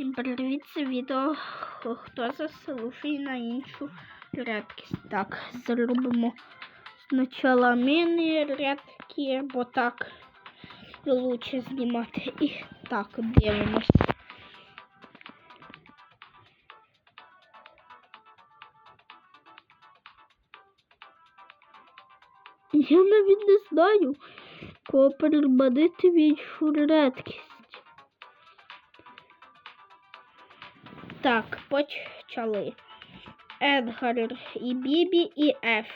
Всім привіт, це відео хто заслужує на іншу рядкість. Так, зробимо спочатку міні рядки, бо так лучше знімати. І так, дивимось. Я навіть не знаю, кого переманити в іншу рядкість. Так, почали. Едгар і Бібі і Еф.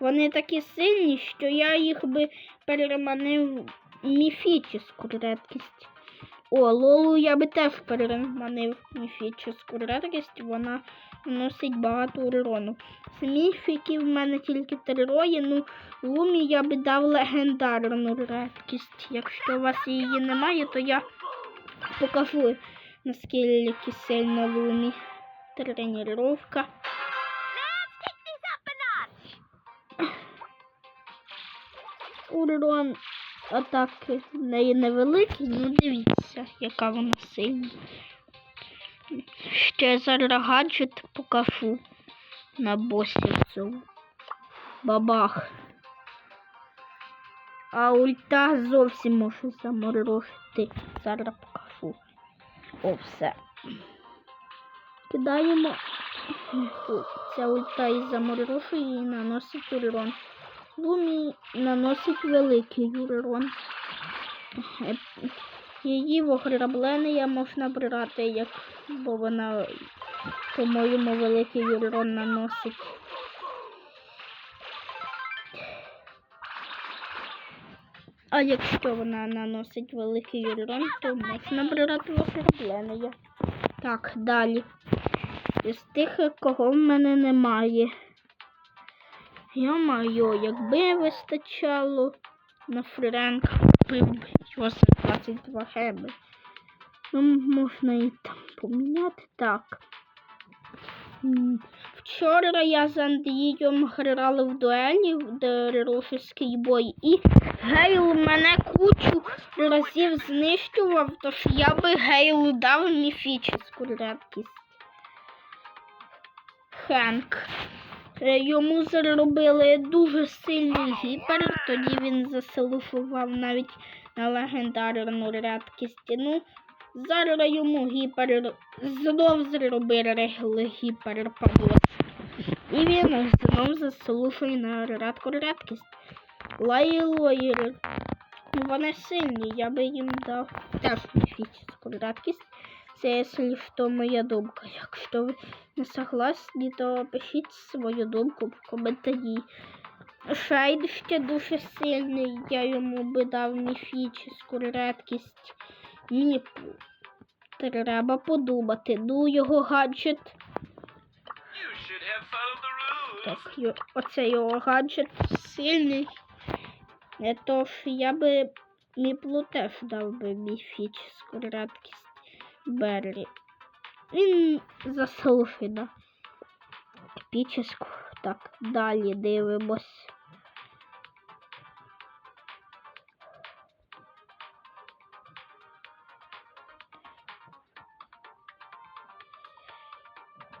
Вони такі сильні, що я їх би переманив міфічну рідкість. О, Лолу я би теж переманив міфічну рідкість, вона наносить багато урону. З міфіків в мене тільки троє, ну Лумі я би дав легендарну рідкість. Якщо у вас її немає, то я покажу наскільки сильно Лумі. Тренировка. Урон атаки в неї невеликий, ну дивіться, яка вона сильна. Ще зараз гаджет покажу на босі. Бабах. А ульта зовсім може заморожити. Зараз покажу. О, все. Кидаємо. Ця ульта із заморожує і наносить урон. Лумі наносить великий урон. Її вограблення можна брати, як, бо вона, по-моєму, великий урон наносить. А якщо вона наносить великий урон, то можна брати вограблення. Так, далі. Із тих, кого в мене немає. Йо-майо, якби вистачало на Френк купив би його за 22 геби. Ну, можна і там поміняти так. Вчора я з Андрієм грали в дуелі в дорожський бой, і Гейл мене кучу разів знищував, тож я би Гейлу дав міфічну рядкість. Хенк. Е, Йому зробили дуже сильний гіпер, тоді він заселушував навіть на легендарну рядкість. Ну, зараз йому гіпер знов зробили гіпер падос. І він знов заслушує на рядку рядкість. Лайлоїри. Ну, вони сильні, я би їм дав теж міфічну рядкість. Це якщо що моя думка. Якщо ви не согласні, то пишіть свою думку в коментарі. Шайд ще дуже сильний, я йому би дав міфічну рядкість. Міпу. Треба подумати. Ну, його гаджет. Так, оце його гаджет сильний. Не то ж я би міплу теж дав би міфічну рядкість Берлі. Він заслужив на. Так, далі дивимось.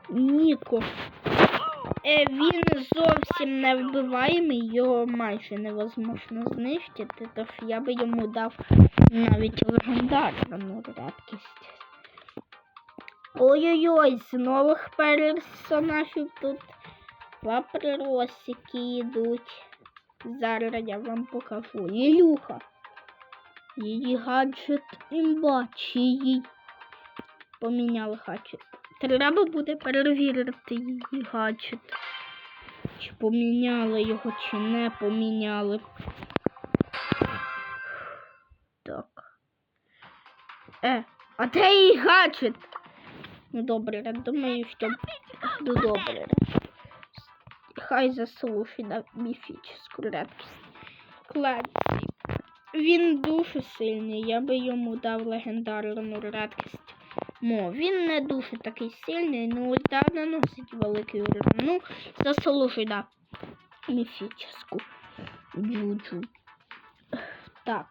Ніко. Е, він зовсім не вбиваємий, його майже невозможно знищити, тож я би йому дав навіть легендарну рядкість. Ой-ой-ой, з нових персонажів тут вопросики йдуть. Зараз я вам покажу. Лілюха. Її гаджет імба, чи їй поміняли гаджет. Треба буде перевірити її гаджет. Чи поміняли його, чи не поміняли. Так. Е, а де її гаджет? Ну добре, я думаю, що ну добре. Хай заслушай на міфічну рядкість. Кладці. Він дуже сильний, я би йому дав легендарну рядкість. Мо, він не дуже такий сильний, ну ульта наносить великий урон. Ну, заслужуй на міфічну джуджу. Так.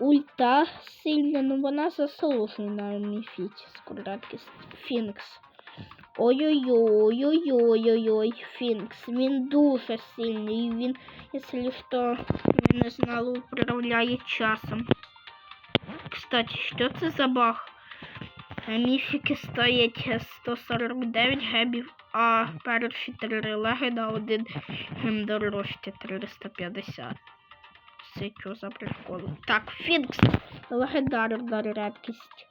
ульта сильна, ну вона заслужена на міфічну радкість. Фінкс. Ой-ой-ой-ой-ой-ой-ой, Фінкс. Він дуже сильний. Він, якщо що, не знали, управляє часом. Кстати, що це за баг? Міфіки стоять е, 149 гебів, а перші три леги на один гем дорожче 350. Це що за прикол? Так, Фінкс. Легендарна рідкість.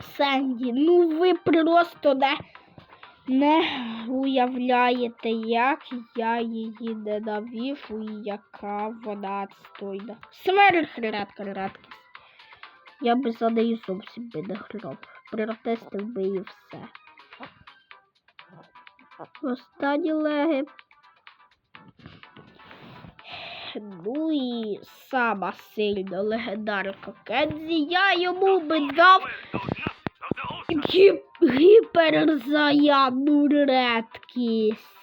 Сенді, ну ви просто не, не уявляєте, як я її ненавижу і яка вона відстойна. Смерть рядка рядкість. Я би за неї зовсім би не грав. Протестив би і все. Останні леги. Ну і сама сильна легендарка Кензі. Я йому би дав гі- гіперзаядну редкість.